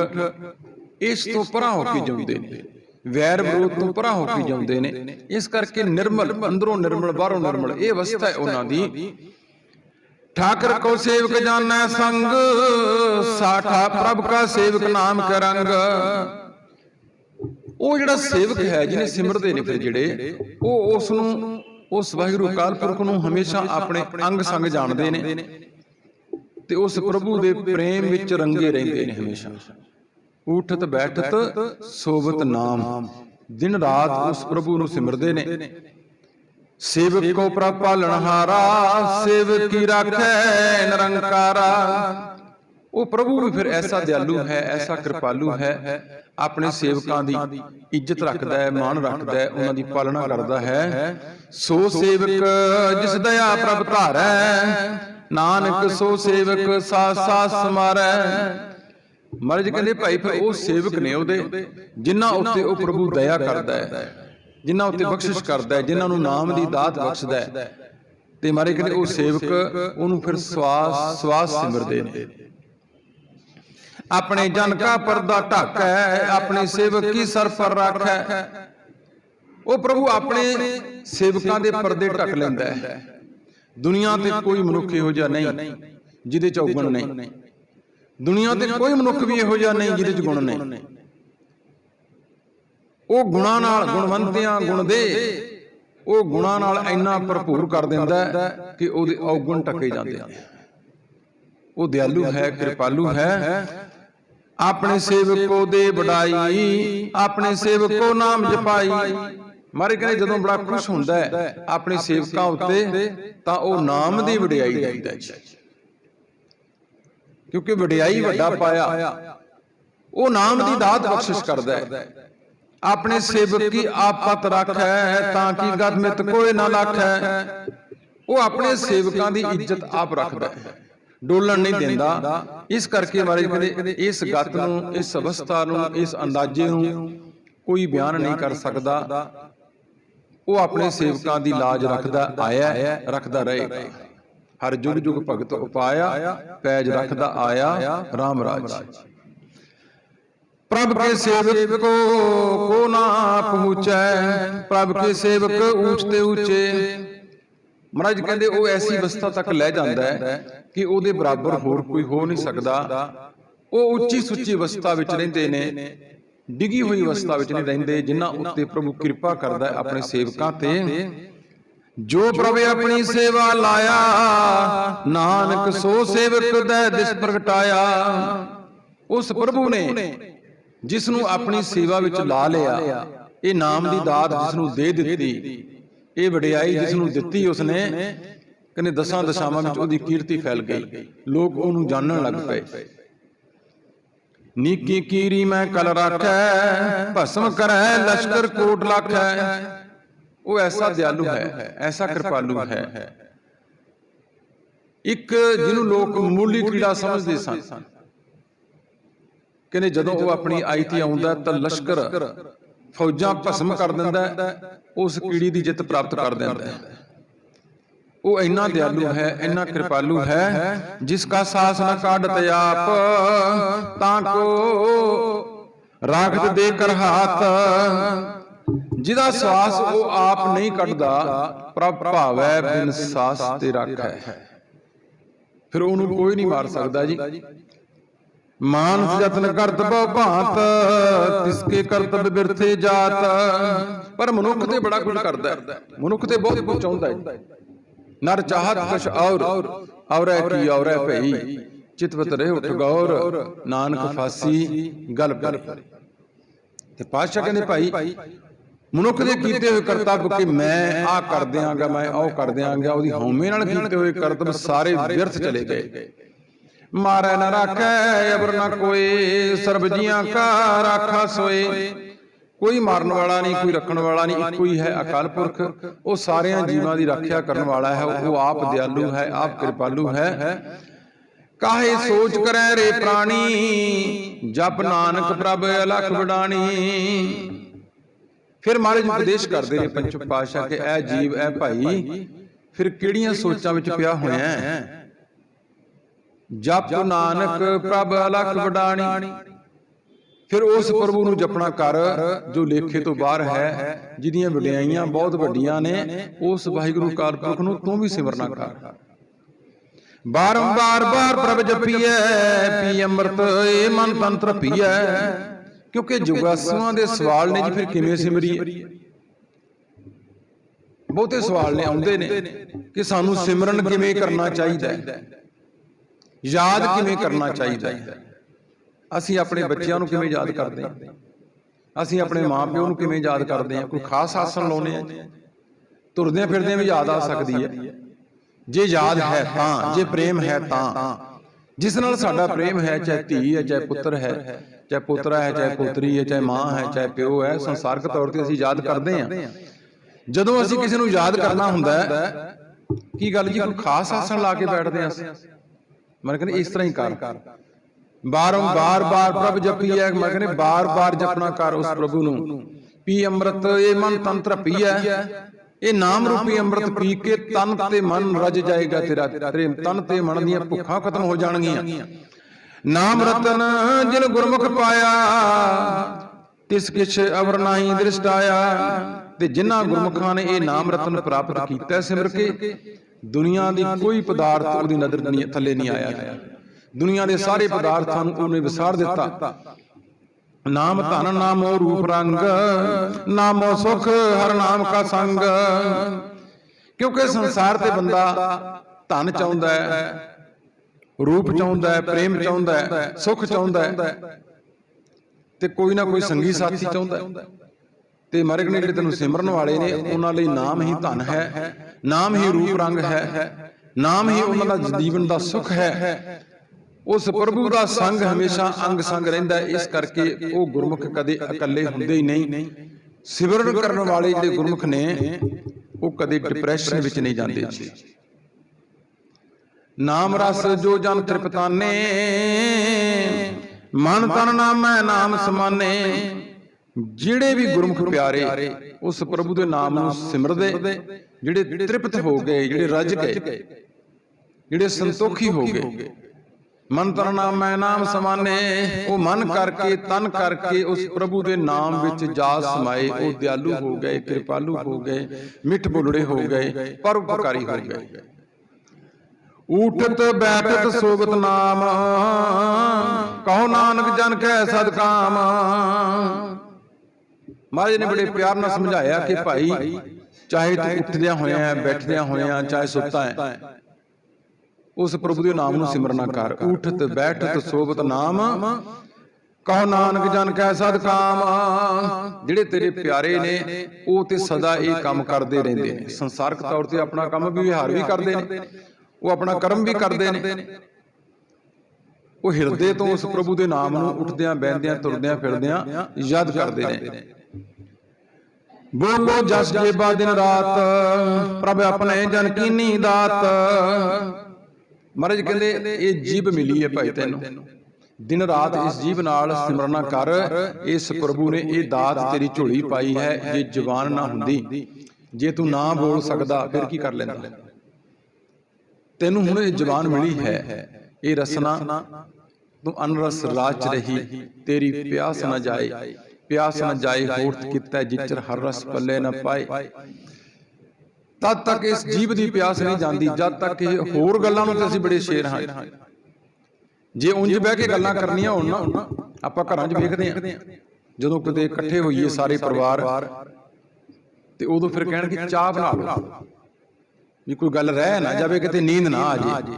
ਇਸ ਤੋਂ ਪਰਾਂ ਹੋ ਕੇ ਜਿਉਂਦੇ ਨੇ। ਵੈਰ ਵਿਰੋਧ ਤੋਂ ਪਰਾਂ ਹੋ ਕੇ ਜਿਉਂਦੇ ਨੇ। ਇਸ ਕਰਕੇ ਨਿਰਮਲ ਅੰਦਰੋਂ ਨਿਰਮਲ ਬਾਹਰੋਂ ਨਿਰਮਲ ਇਹ ਅਵਸਥਾ ਹੈ ਉਹਨਾਂ ਦੀ। ਠਾਕਰ ਕੋ ਸੇਵਕ ਜਾਣੈ ਸੰਗ ਸਾਠਾ ਪ੍ਰਭ ਕਾ ਸੇਵਕ ਨਾਮ ਕਰੰਗ। ਉਹ ਜਿਹੜਾ ਸੇਵਕ ਹੈ ਜਿਹਨੇ ਸਿਮਰਦੇ ਨੇ ਫਿਰ ਜਿਹੜੇ ਉਹ ਉਸ ਨੂੰ ਉਸ ਵਾਹਿਗੁਰੂ ਅਕਾਲ ਪੁਰਖ ਨੂੰ ਹਮੇਸ਼ਾ ਆਪਣੇ ਅੰਗ ਸੰਗ ਜਾਣਦੇ ਨੇ। ਤੇ ਉਸ ਪ੍ਰਭੂ ਦੇ ਪ੍ਰੇਮ ਵਿੱਚ ਰੰਗੇ ਰਹਿੰਦੇ ਨੇ ਹਮੇਸ਼ਾ। ਉਠਤ ਬੈਠਤ ਸੋਵਤ ਨਾਮ। ਦਿਨ ਰਾਤ ਉਸ ਪ੍ਰਭੂ ਨੂੰ ਸਿਮਰਦੇ ਨੇ। ਸੇਵਕ ਕੋ ਪ੍ਰਭ ਪਾਲਣਹਾਰਾ ਸੇਵਕ ਕੀ ਰਾਖੈ ਨਿਰੰਕਾਰਾ। ਉਹ ਪ੍ਰਭੂ ਵੀ ਫਿਰ ਐਸਾ ਦਿਆਲੂ ਹੈ ਐਸਾ ਕਿਰਪਾਲੂ ਹੈ ਆਪਣੇ ਸੇਵਕਾਂ ਦੀ ਇੱਜ਼ਤ ਰੱਖਦਾ ਹੈ ਮਾਣ ਰੱਖਦਾ ਹੈ ਉਹਨਾਂ ਦੀ ਪਾਲਣਾ ਕਰਦਾ ਹੈ। ਸੋ ਸੇਵਕ ਜਿਸ ਦਇਆ ਪ੍ਰਭ ਧਾਰੈ ਨਾਨਕ ਸੋ ਸੇਵਕ ਸਾਸ ਸਾਸ ਸਮਾਰੈ। ਮਹਾਰਾਜ ਕਹਿੰਦੇ ਭਾਈ ਫਿਰ ਉਹ ਸੇਵਕ ਨੇ ਉਹਦੇ ਜਿਨ੍ਹਾਂ ਉੱਤੇ ਉਹ ਪ੍ਰਭੂ ਦਇਆ ਕਰਦਾ ਹੈ। ਜਿਨ੍ਹਾਂ ਉੱਤੇ ਬਖਸ਼ਿਸ਼ ਕਰਦਾ ਹੈ ਜਿਨ੍ਹਾਂ ਨੂੰ ਨਾਮ ਦੀ ਦਾਤ ਬਖਸ਼ਦਾ ਹੈ। ਤੇ ਮਹਾਰਾਜ ਕਹਿੰਦੇ ਉਹ ਸੇਵਕ ਉਹਨੂੰ ਫਿਰ ਸਵਾਸ ਸਵਾਸ ਸਿਮਰਦੇ ਨੇ ਆਪਣੇ ਜਨ ਕਾ ਪਰਦਾ ਢਾਕੈ ਆਪਣੇ ਸੇਵਕ ਕੀ ਸਰ ਪਰ ਰੱਖੈ ਉਹ ਪ੍ਰਭੂ ਆਪਣੇ ਸੇਵਕਾਂ ਦੇ ਪਰਦੇ ਢੱਕ ਲੈਂਦਾ ਹੈ। ਦੁਨੀਆ ਤੇ ਕੋਈ ਮਨੁੱਖ ਇਹੋ ਜਿਹਾ ਨਹੀਂ ਜਿਹਦੇ ਚ ਔਗਣ ਨਹੀਂ ਦੁਨੀਆ ਤੇ ਕੋਈ ਮਨੁੱਖ ਵੀ ਇਹੋ ਜਿਹਾ ਨਹੀਂ ਜਿਹਦੇ ਚ ਗੁਣ ਨਹੀਂ ਉਹ ਗੁਣਾ ਨਾਲ ਗੁਣਵੰਤਿਆਂ ਗੁਣ ਦੇ। ਉਹ ਗੁਣਾ ਨਾਲ ਇੰਨਾ ਭਰਪੂਰ ਕਰ ਦਿੰਦਾ ਕਿ ਉਹਦੇ ਔਗਣ ਟੱਕੇ ਜਾਂਦੇ ਨੇ ਉਹ ਦਿਆਲੂ ਹੈ ਕਿਰਪਾਲੂ ਹੈ। ਆਪਣੇ ਸੇਵਕੋ ਦੇ ਵਡਾਈ ਆਪਣੇ ਸੇਵਕੋ ਨਾਮ ਜਪਾਈ। ਮਾਰੇ ਕਹਿੰਦੇ ਜਦੋਂ ਬੜਾ ਖੁਸ਼ ਹੁੰਦਾ ਹੈ ਆਪਣੇ ਸੇਵਕਾਂ ਉੱਤੇ ਤਾਂ ਉਹ ਨਾਮ ਦੀ ਵਡਿਆਈ ਦਿੰਦਾ ਹੈ ਕਿਉਂਕਿ ਵਡਿਆਈ ਵੱਡਾ ਪਾਇਆ ਉਹ ਨਾਮ ਦੀ ਦਾਤ ਬਖਸ਼ਿਸ਼ ਕਰਦਾ ਹੈ। ਆਪਣੇ ਸੇਵਕ ਕੀ ਆਪਤ ਰੱਖੈ ਤਾਂ ਕਿ ਗਦ ਮਿਤ ਕੋਈ ਨਾ ਲੱਖੈ। ਉਹ ਆਪਣੇ ਸੇਵਕਾਂ ਦੀ ਇੱਜ਼ਤ ਆਪ ਰੱਖਦਾ ਹੈ। ਡੋਲਣ ਨਹੀਂ ਦਿੰਦਾ। ਇਸ ਕਰਕੇ ਮਹਾਰਾਜ ਕਹਿੰਦੇ ਇਸ ਗੱਤ ਨੂੰ ਇਸ ਅਵਸਥਾ ਨੂੰ ਇਸ ਅੰਦਾਜ਼ੇ ਨੂੰ ਕੋਈ ਬਿਆਨ ਨਹੀਂ ਕਰ ਸਕਦਾ। ਉਹ ਆਪਣੇ ਸੇਵਕਾਂ ਦੀ ਲਾਜ ਰੱਖਦਾ ਆਇਆ, ਰੱਖਦਾ ਰਹੇਗਾ ਹਰ ਜੁਗ ਜੁਗ ਭਗਤ ਉਪਾਇਆ, ਪੈਜ ਰੱਖਦਾ ਆਇਆ RAM ਰਾਜ। ਪ੍ਰਭ ਕੇ ਸੇਵਕ, ਕੋ ਕੋ ਨਾ ਪਹੁੰਚੈ। ਪ੍ਰਭ ਕੇ ਸੇਵਕ ਊਚ ਤੇ ਉੱਚੇ ਮਹਾਰਾਜ ਕਹਿੰਦੇ, ਉਹ ਐਸੀ ਅਵਸਥਾ ਤੱਕ ਲੈ ਜਾਂਦਾ ਹੈ ਕਿ ਉਹਦੇ ਬਰਾਬਰ ਹੋਰ ਕੋਈ ਹੋ ਨਹੀਂ ਸਕਦਾ। ਉਹ ਉੱਚੀ ਸੁੱਚੀ ਅਵਸਥਾ ਵਿੱਚ ਰਹਿੰਦੇ ਨੇ। ਡਿੱਗੀ ਹੋਈ ਅਵਸਥਾ ਵਿੱਚ ਨਹੀਂ ਰਹਿੰਦੇ, ਜਿਨ੍ਹਾਂ ਉੱਤੇ ਪ੍ਰਭੂ ਕਿਰਪਾ ਕਰਦਾ ਹੈ ਆਪਣੇ ਸੇਵਕਾਂ ਤੇ। ਜੋ ਪ੍ਰਭ ਆਪਣੀ ਸੇਵਾ ਲਾਇਆ, ਨਾਨਕ ਸੋ ਸੇਵਕ ਦਾ ਦਿਸ ਪ੍ਰਗਟਾਇਆ, ਉਸ ਪ੍ਰਭੂ ਨੇ ਜਿਸ ਨੂੰ ਆਪਣੀ ਸੇਵਾ ਵਿੱਚ ਲਾ ਲਿਆ, ਇਹ ਨਾਮ ਦੀ ਦਾਤ ਜਿਸ ਨੂੰ ਦੇ ਦਿੱਤੀ, ਇਹ ਵਡਿਆਈ ਜਿਸ ਨੂੰ ਦਿੱਤੀ ਉਸਨੇ, ਕਹਿੰਦੇ ਦਸਾਂ ਦਸ਼ਾਵਾਂ ਵਿੱਚ ਉਹਦੀ ਕੀਰਤੀ ਫੈਲ ਗਈ। ਲੋਕ ਉਹਨੂੰ ਜਾਣਨ ਲੱਗ ਪਏ। ਨੀਕੀ ਕੀਰੀ ਮੈਂ ਕਲ ਰੱਖੈ, ਭਸਮ ਕਰੈ, ਲਸ਼ਕਰ ਕੋਟ ਲੱਖੈ। ਉਹ ਐਸਾ ਦਿਆਲੂ ਹੈ, ਐਸਾ ਕਿਰਪਾਲੂ ਹੈ। ਇੱਕ ਜਿਹਨੂੰ ਲੋਕ ਮੂਲੀ ਕੀੜਾ ਸਮਝਦੇ ਸਨ। ਕਹਿੰਦੇ ਜਦੋਂ ਉਹ ਆਪਣੀ ਆਈ ਤੇ ਆਉਂਦਾ ਤਾਂ ਲਸ਼ਕਰ ਫੌਜਾਂ ਭਸਮ ਕਰ ਦਿੰਦਾ ਉਸ ਕੀੜੀ ਦੀ ਜਿੱਤ ਪ੍ਰਾਪਤ ਕਰ ਦਿੰਦਾ ਉਹ ਇੰਨਾ ਦਿਆਲੂ ਹੈ ਇੰਨਾ ਕਿਰਪਾਲੂ ਹੈ ਜਿਸ ਕਾ ਸਾਸ ਨ ਕਾਢਤ ਆਪ ਤਾਂ ਕੋ ਰਾਖਤ ਦੇ ਕਰ ਹਾਥ। ਜਿਹਦਾ ਸਵਾਸ ਉਹ ਆਪ ਨਹੀਂ ਕੱਢਦਾ ਪ੍ਰਭ ਭਾਵੈ ਬਿਨ ਸਾਸ ਤੇ ਰੱਖੈ ਫਿਰ ਉਹਨੂੰ ਕੋਈ ਨਹੀਂ ਮਾਰ ਸਕਦਾ ਜੀ। ਮਾਨਸ ਯਤਨ ਕਰਤ ਬਹੁ ਭਾਂਤ ਤਿਸਕੇ ਕਰਤਬ ਬਿਰਥੇ ਜਾਤ। ਪਰ ਮਨੁੱਖ ਤੇ ਬੜਾ ਕੁਝ ਕਰਦਾ ਹੈ। ਮਨੁੱਖ ਤੇ ਬਹੁਤ ਕੁਝ ਚਾਹੁੰਦਾ ਹੈ। ਨਰ ਚਾਹਤ ਕਛ ਔਰ ਔਰੈ ਕੀ ਔਰੈ ਭਈ? ਚਿਤਵਤ ਰਹਿ ਉਠ ਗੌਰ ਨਾਨਕ ਫਾਸੀ ਗਲ ਭਰੀ ਤੇ ਪਾਤਸ਼ਾਹ ਕਹਿੰਦੇ ਭਾਈ ਮਨੁੱਖ ਦੇ ਕੀਤੇ ਹੋਏ ਕਰਤੱਵ ਕਿ ਮੈਂ ਆ ਕਰ ਦਿਆਂਗਾ ਮੈਂ ਉਹ ਕਰ ਦਿਆਂਗਾ ਉਹਦੀ ਹਉਮੈ ਨਾਲ ਕੀਤੇ ਹੋਏ ਕਰਤੱਵ ਸਾਰੇ ਵਿਅਰਥ ਚਲੇ ਗਏ। ਮਾਰੈ ਨ ਰਾਖੈ ਅਬਰ ਨ ਕੋਏ ਸਰਬ ਜੀਆਂ ਕਾ ਰਾਖਾ ਸੋਏ। ਕੋਈ ਮਾਰਨ ਵਾਲਾ ਨਹੀਂ, ਕੋਈ ਰੱਖਣ ਵਾਲਾ ਨਹੀਂ, ਇੱਕੋ ਹੀ ਹੈ ਅਕਾਲ ਪੁਰਖ। ਉਹ ਸਾਰਿਆਂ ਜੀਵਾਂ ਦੀ ਰੱਖਿਆ ਕਰਨ ਵਾਲਾ ਹੈ, ਉਹ ਆਪ ਦਿਆਲੂ ਹੈ, ਆਪ ਕਿਰਪਾਲੂ ਹੈ। ਕਾਹੇ ਸੋਚ ਕਰੈ ਰੇ ਪ੍ਰਾਣੀ, ਜਪ ਨਾਨਕ ਪ੍ਰਭ ਅਲਖ ਵਡਾਣੀ। ਫਿਰ ਮਹਾਰਾਜ ਉਪਦੇਸ਼ ਕਰਦੇ ਨੇ ਪੰਚਮ ਪਾਤਸ਼ਾਹ ਕਿ ਇਹ ਜੀਵ ਇਹ ਭਾਈ, ਫਿਰ ਕਿਹੜੀਆਂ ਸੋਚਾਂ ਵਿੱਚ ਪਿਆ ਹੋਇਆ ਹੈ? ਜਪ ਨਾਨਕ ਪ੍ਰਭ ਅਲਖ ਵਡਾਣੀ। ਫਿਰ ਉਸ ਪ੍ਰਭੂ ਨੂੰ ਜਪਣਾ ਕਰ, ਜੋ ਲੇਖੇ ਤੋਂ ਬਾਹਰ ਹੈ ਜਿਹਦੀਆਂ ਵਡਿਆਈਆਂ ਬਹੁਤ ਵੱਡੀਆਂ ਨੇ, ਉਸ ਵਾਹਿਗੁਰੂ ਕਾਲਪੁਰਖ ਨੂੰ ਤੂੰ ਵੀ ਸਿਮਰਨਾ ਕਰ। ਬਾਰੰਬਾਰ ਬਾਰ ਪ੍ਰਭ ਜਪੀਐ, ਪੀ ਅੰਮ੍ਰਿਤ ਏ ਮਨ ਤਨ ਤਰਪੀਐ ਕਿਉਂਕਿ ਜੁਗਾਸੂਆਂ ਦੇ ਸਵਾਲ ਨੇ ਜੀ, ਫਿਰ ਕਿਵੇਂ ਸਿਮਰੀਏ? ਬਹੁਤੇ ਸਵਾਲ ਨੇ, ਆਉਂਦੇ ਨੇ ਕਿ ਸਾਨੂੰ ਸਿਮਰਨ ਕਿਵੇਂ ਕਰਨਾ ਚਾਹੀਦਾ ਹੈ? ਯਾਦ ਕਿਵੇਂ ਕਰਨਾ ਚਾਹੀਦਾ ਹੈ? ਅਸੀਂ ਆਪਣੇ ਬੱਚਿਆਂ ਨੂੰ ਕਿਵੇਂ ਯਾਦ ਕਰਦੇ ਹਾਂ? ਅਸੀਂ ਆਪਣੇ ਮਾਪਿਓ ਨੂੰ ਕਿਵੇਂ ਯਾਦ ਕਰਦੇ ਹਾਂ? ਕੋਈ ਖਾਸ ਆਸਣ ਲਾਉਨੇ ਆ ਤੁਰਦਿਆਂ ਫਿਰਦਿਆਂ ਵੀ ਯਾਦ ਆ ਸਕਦੀ ਹੈ। ਜੇ ਯਾਦ ਹੈ ਤਾਂ ਜੇ ਪ੍ਰੇਮ ਹੈ ਤਾਂ। ਜਿਸ ਨਾਲ ਸਾਡਾ ਪ੍ਰੇਮ ਹੈ ਚਾਹੇ ਧੀ ਹੈ ਚਾਹੇ ਪੁੱਤਰ ਹੈ ਚਾਹੇ ਪੋਤਰਾ ਹੈ ਚਾਹੇ ਪੋਤਰੀ ਹੈ ਚਾਹੇ ਮਾਂ ਹੈ ਚਾਹੇ ਪਿਓ ਹੈ ਸੰਸਾਰਕ ਤੌਰ ਤੇ ਅਸੀਂ ਯਾਦ ਕਰਦੇ ਹਾਂ। ਜਦੋਂ ਅਸੀਂ ਕਿਸੇ ਨੂੰ ਯਾਦ ਕਰਨਾ ਹੁੰਦਾ ਹੈ ਕੀ ਗੱਲ ਜੀ? ਕੋਈ ਖਾਸ ਆਸਣ ਲਾ ਕੇ ਬੈਠਦੇ ਹਾਂ ਅਸੀਂ। ਮੈਂ ਕਹਿੰਦਾ ਇਸ ਤਰ੍ਹਾਂ ਹੀ ਕਰ। ਬਾਰ ਬਾਰ ਪ੍ਰਭ ਜਪੀਐ ਮੈਂ ਕਹਿੰਦਾ ਬਾਰ ਬਾਰ ਜਪਣਾ ਕਰ ਉਸ ਪ੍ਰਭੂ ਨੂੰ। ਪੀ ਅੰਮ੍ਰਿਤ ਇਹ ਮਨ ਤੰਤਰ ਪੀਐ ਇਹ ਨਾਮ ਰੂਪੀ ਅੰਮ੍ਰਿਤ ਪੀ ਕੇ ਤਨ ਤੇ ਮਨ ਰਜ ਜਾਏਗਾ ਤੇਰਾ ਤੇਰੇ ਤਨ ਤੇ ਮਨ ਦੀਆਂ ਭੁੱਖਾਂ ਖਤਮ ਹੋ ਜਾਣਗੀਆਂ। ਨਾਮ ਰਤਨ ਜਿਨ ਗੁਰਮੁਖ ਪਾਇਆ। ਤਿਸ ਕਿਛ ਅਵਰ ਨਾਹੀ ਦ੍ਰਿਸ਼ਟ ਆਇਆ ਤੇ ਜਿਨ੍ਹਾਂ ਗੁਰਮੁਖਾਂ ਨੇ ਇਹ ਨਾਮ ਰਤਨ ਪ੍ਰਾਪਤ ਕੀਤਾ ਸਿਮਰ ਕੇ ਦੁਨੀਆ ਦੀ ਕੋਈ ਪਦਾਰਥ ਉਹਦੀ ਨਜ਼ਰ ਨਹੀਂ ਥੱਲੇ ਨਹੀਂ ਆਇਆ। ਦੁਨੀਆ ਦੇ ਸਾਰੇ ਪਦਾਰਥਾਂ ਨੂੰ ਉਹਨੇ ਵਿਸਾਰ ਦਿੱਤਾ। ਨਾਮ ਧਨ ਨਾਮੋ ਰੂਪ ਰੰਗ ਨਾਮੋ ਸੁਖ ਹਰ ਨਾਮ ਕਾ ਸੰਗ। ਕਿਉਂਕਿ ਸੰਸਾਰ ਤੇ ਬੰਦਾ ਧਨ ਚਾਹੁੰਦਾ ਹੈ ਰੂਪ ਚਾਹੁੰਦਾ ਹੈ ਪ੍ਰੇਮ ਚਾਹੁੰਦਾ ਹੈ ਸੁਖ ਚਾਹੁੰਦਾ ਹੈ। ਤੇ ਕੋਈ ਨਾ ਕੋਈ ਸੰਗੀ ਸਾਥੀ ਚਾਹੁੰਦਾ ਹੈ। ਤੇ ਮਰਗ ਨੇ ਜਿਹੜੇ ਤੈਨੂੰ ਸਿਮਰਨ ਵਾਲੇ ਨੇ ਉਹਨਾਂ ਲਈ ਨਾਮ ਹੀ ਧਨ ਹੈ। ਨਾਮ ਹੀ ਰੂਪ ਰੰਗ ਹੈ। ਨਾਮ ਹੀ ਉਹਨਾਂ ਦਾ ਜੀਵਨ ਦਾ ਸੁਖ ਹੈ। ਉਸ ਪ੍ਰਭੂ ਦਾ ਸੰਗ ਹਮੇਸ਼ਾ ਅੰਗ ਸੰਗ ਰਹਿੰਦਾ ਇਸ ਕਰਕੇ ਉਹ ਗੁਰਮੁਖ ਕਦੇ ਇਕੱਲੇ ਹੁੰਦੇ ਹੀ ਨਹੀਂ। ਸਿਮਰਨ ਕਰਨ ਵਾਲੇ ਜਿਹੜੇ ਗੁਰਮੁਖ ਨੇ, ਉਹ ਕਦੇ ਡਿਪਰੈਸ਼ਨ ਵਿੱਚ ਨਹੀਂ ਜਾਂਦੇ। ਜੀ ਨਾਮ ਰਸ ਜੋ ਜਨ ਤ੍ਰਿਪਤਾਨੇ, ਮਨ ਤਨ ਨਾਮੈ ਨਾਮ ਸਮਾਨੇ। ਜਿਹੜੇ ਵੀ ਗੁਰਮੁਖ ਪਿਆਰੇ, ਉਸ ਪ੍ਰਭੂ ਦੇ ਨਾਮ ਨੂੰ ਸਿਮਰਦੇ, ਜਿਹੜੇ ਤ੍ਰਿਪਤ ਹੋ ਗਏ, ਜਿਹੜੇ ਰਜ ਗਏ, ਜਿਹੜੇ ਸੰਤੋਖੀ ਹੋ ਗਏ ਮੰਤਰ ਨਾਮ ਨਾਮੈ ਨਾਮ ਸਮਾਨੇ, ਉਹ ਮਨ ਕਰਕੇ, ਤਨ ਕਰਕੇ ਉਸ ਪ੍ਰਭੂ ਦੇ ਨਾਮ ਵਿੱਚ ਜਾ ਸਮਾਏ। ਉਹ ਦਿਆਲੂ ਹੋ ਗਏ, ਕਿਰਪਾਲੂ ਹੋ ਗਏ, ਮਿੱਠ ਬੋਲੜੇ ਹੋ ਗਏ, ਪਰਉਪਕਾਰੀ ਹੋ ਗਏ। ਊਠਤ ਬੈਠਤ ਸੋਗਤ ਨਾਮ, ਕਹੋ ਨਾਨਕ ਜਨ ਕੈ ਸਦਕਾਮ ਮਹਾਰਾਜ ਨੇ ਬੜੇ ਪਿਆਰ ਨਾਲ ਸਮਝਾਇਆ ਕਿ ਭਾਈ, ਚਾਹੇ ਤੂੰ ਉੱਠਦਿਆਂ ਹੋਇਆ, ਬੈਠਦਿਆਂ ਹੋਇਆ, ਚਾਹੇ ਸੁੱਤਾ ਹੈ ਉਸ ਪ੍ਰਭੂ ਦੇ ਨਾਮ ਨੂੰ ਸਿਮਰਨਾ ਕਰ। ਊਠਤ ਬੈਠਤ ਸੋਗਤ ਨਾਮ। ਕਹੋ ਨਾਨਕ, ਜਨ ਕੈ ਸਦਕਾਮ ਜਿਹੜੇ ਤੇਰੇ ਪਿਆਰੇ ਨੇ, ਉਹ ਤੇ ਸਦਾ ਇਹ ਕੰਮ ਕਰਦੇ ਰਹਿੰਦੇ ਨੇ। ਸੰਸਾਰਕ ਤੌਰ ਤੇ ਆਪਣਾ ਕੰਮ ਵੀ ਵਿਹਾਰ ਵੀ ਕਰਦੇ ਨੇ। ਉਹ ਆਪਣਾ ਕਰਮ ਵੀ ਕਰਦੇ ਨੇ। ਉਹ ਹਿਰਦੇ ਤੋਂ ਉਸ ਪ੍ਰਭੂ ਦੇ ਨਾਮ ਨੂੰ ਉੱਠਦਿਆਂ ਬੈਠਦਿਆਂ ਤੁਰਦਿਆਂ, ਫਿਰਦਿਆਂ ਯਾਦ ਕਰਦੇ ਨੇ। ਬੋਲੋ ਜਸ ਜੇਬਾ ਦਿਨ ਰਾਤ, ਪ੍ਰਭ ਆਪਣੇ ਜਨ ਕੀਨੀ ਦਾਤ। ਮਹਾਰਾਜ ਕਹਿੰਦੇ ਇਹ ਜੀਬ ਮਿਲੀ ਹੈ ਭਾਈ ਤੈਨੂੰ। ਦਿਨ ਰਾਤ ਇਸ ਜੀਬ ਨਾਲ ਸਿਮਰਨਾ ਕਰ ਇਸ ਪ੍ਰਭੂ ਨੇ ਇਹ ਦਾਤ ਤੇਰੀ ਝੋਲੀ ਪਾਈ ਹੈ ਜੇ ਜ਼ੁਬਾਨ ਨਾ ਹੁੰਦੀ ਜੇ ਤੂੰ ਨਾ ਬੋਲ ਸਕਦਾ ਫਿਰ ਕੀ ਕਰ ਲੈਂਦਾ? ਤੈਨੂੰ ਹੁਣ ਇਹ ਜ਼ਬਾਨ ਮਿਲੀ ਹੈ ਇਹ ਰਸਨਾ ਤੂੰ ਅਨਰਸ ਰਾਜ ਰਹੀ ਤੇਰੀ ਪਿਆਸ ਨਾ ਜਾਏ ਪਿਆਸ ਨਾ ਜਾਏ ਹੋਰਤ ਕੀਤਾ ਜਿਚਰ ਹਰ ਰਸ ਪੱਲੇ ਨਾ ਪਾਏ। ਤਦ ਤੱਕ ਇਸ ਜੀਵ ਦੀ ਪਿਆਸ ਨਹੀਂ ਜਾਂਦੀ ਜਦ ਤੱਕ ਇਹ ਹੋਰ ਗੱਲਾਂ ਨੂੰ ਤੇ ਅਸੀਂ ਬੜੇ ਸ਼ੇਰ ਹਾਂ। ਜੇ ਉਂਝ ਬਹਿ ਕੇ ਗੱਲਾਂ ਕਰਨੀਆਂ ਹੋਣ ਨਾ ਆਪਾਂ ਘਰਾਂ 'ਚ ਵੇਖਦੇ ਹਾਂ। ਜਦੋਂ ਕਿਤੇ ਇਕੱਠੇ ਹੋਈਏ ਸਾਰੇ ਪਰਿਵਾਰ ਤੇ ਉਦੋਂ ਫਿਰ ਕਹਿਣਗੇ ਚਾਹ ਬਣਾ ਲਓ। ਵੀ ਕੋਈ ਗੱਲ ਰਹਿ ਨਾ ਜਾਵੇ ਕਿਤੇ ਨੀਂਦ ਨਾ ਆ ਜੇ।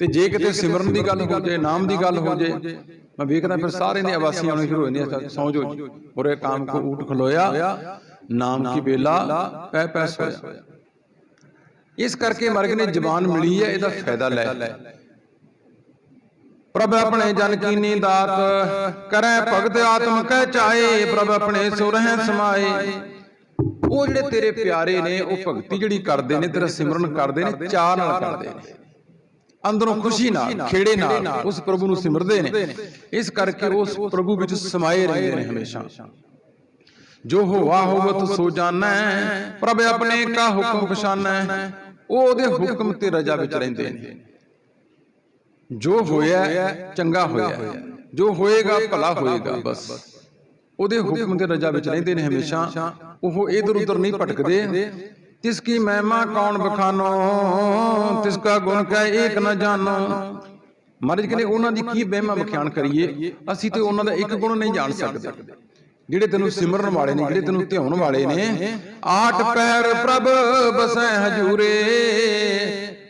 ਤੇ ਜੇ ਕਿਤੇ ਸਿਮਰਨ ਦੀ ਗੱਲ ਹੋ ਜੇ ਨਾਮ ਦੀ ਗੱਲ ਹੋ ਜੇ ਮੈਂ ਵੇਖਦਾ ਫਿਰ ਸਾਰੇ ਨੇ ਆਵਾਸੀਆਂ ਆਉਣੀ ਸ਼ੁਰੂ ਹੋ ਜਾਂਦੀਆਂ ਸੌਂ ਜੋ। ਬੁਰੇ ਕਾਮ ਕੋ ਊਟ ਖਲੋਇਆ ਨਾਮ ਕੀ ਬੇਲਾ ਪੈ ਪੈ ਸੋਇਆ ਇਸ ਕਰਕੇ ਮਰਗ ਨੇ ਜ਼ਬਾਨ ਮਿਲੀ ਹੈ, ਇਹਦਾ ਫਾਇਦਾ ਲੈ। ਪ੍ਰਭ ਆਪਣੇ ਜਨ ਕੀਨੀ ਦਾਤ ਕਰੈ, ਭਗਤ ਆਤਮ ਕਹਿ ਚਾਏ ਪ੍ਰਭ ਆਪਣੇ ਸੁਰਹਿ ਸਮਾਏ। ਉਹ ਜਿਹੜੇ ਤੇਰੇ ਪਿਆਰੇ ਨੇ, ਉਹ ਭਗਤੀ ਜਿਹੜੀ ਕਰਦੇ ਨੇ, ਤੇਰਾ ਸਿਮਰਨ ਕਰਦੇ ਨੇ ਚਾਹ ਨਾਲ ਕਰਦੇ ਨੇ। ਅੰਦਰੋਂ ਖੁਸ਼ੀ ਨਾਲ, ਖੇੜੇ ਨਾਲ, ਉਸ ਪ੍ਰਭੂ ਨੂੰ ਸਿਮਰਦੇ ਨੇ। ਇਸ ਕਰਕੇ ਉਸ ਪ੍ਰਭੂ ਵਿੱਚ ਸਮਾਏ ਰਹਿੰਦੇ ਨੇ ਹਮੇਸ਼ਾ। ਜੋ ਹੋਵਾ ਹੋਵਤ ਸੋ ਜਾਣੈ, ਪ੍ਰਭ ਆਪਣੇ ਕਾ ਹੁਕਮ ਪਛਾਨੈ। ਉਹ ਉਹਦੇ ਹੁਕਮ ਤੇ ਰਜਾ ਵਿੱਚ ਰਹਿੰਦੇ ਨੇ। ਜੋ ਹੋਇਆ ਚੰਗਾ ਹੋਇਆ ਜੋ ਹੋਏਗਾ, ਭਲਾ ਹੋਏਗਾ, ਬਸ। ਉਹਦੇ ਹੁਕਮ ਤੇ ਰਜਾ ਵਿੱਚ ਰਹਿੰਦੇ ਨੇ ਹਮੇਸ਼ਾ। ਉਹ ਇਧਰ ਉਧਰ ਨਹੀਂ ਭਟਕਦੇ। ਤਿਸ ਕੀ ਮਹਿਮਾ ਕੌਣ ਬਖਾਨੋ ਤਿਸ ਕਾ ਗੁਣ ਕਹਿ ਏਕ ਨ ਜਾਣੋ ਮਹਾਰਾਜ ਕਹਿੰਦੇ, ਉਹਨਾਂ ਦੀ ਕੀ ਮਹਿਮਾ ਬਖਿਆਨ ਕਰੀਏ? ਅਸੀਂ ਤੇ ਉਹਨਾਂ ਦਾ ਇੱਕ ਗੁਣ ਨਹੀਂ ਜਾਣ ਸਕਦੇ। ਜਿਹੜੇ ਤੈਨੂੰ ਸਿਮਰਨ ਵਾਲੇ ਨੇ ਜਿਹੜੇ ਤੈਨੂੰ ਧਿਆਉਣ ਵਾਲੇ ਨੇ ਆਠ ਪੈਰ ਪ੍ਰਭ ਬਸੈ ਹਜੂਰੇ।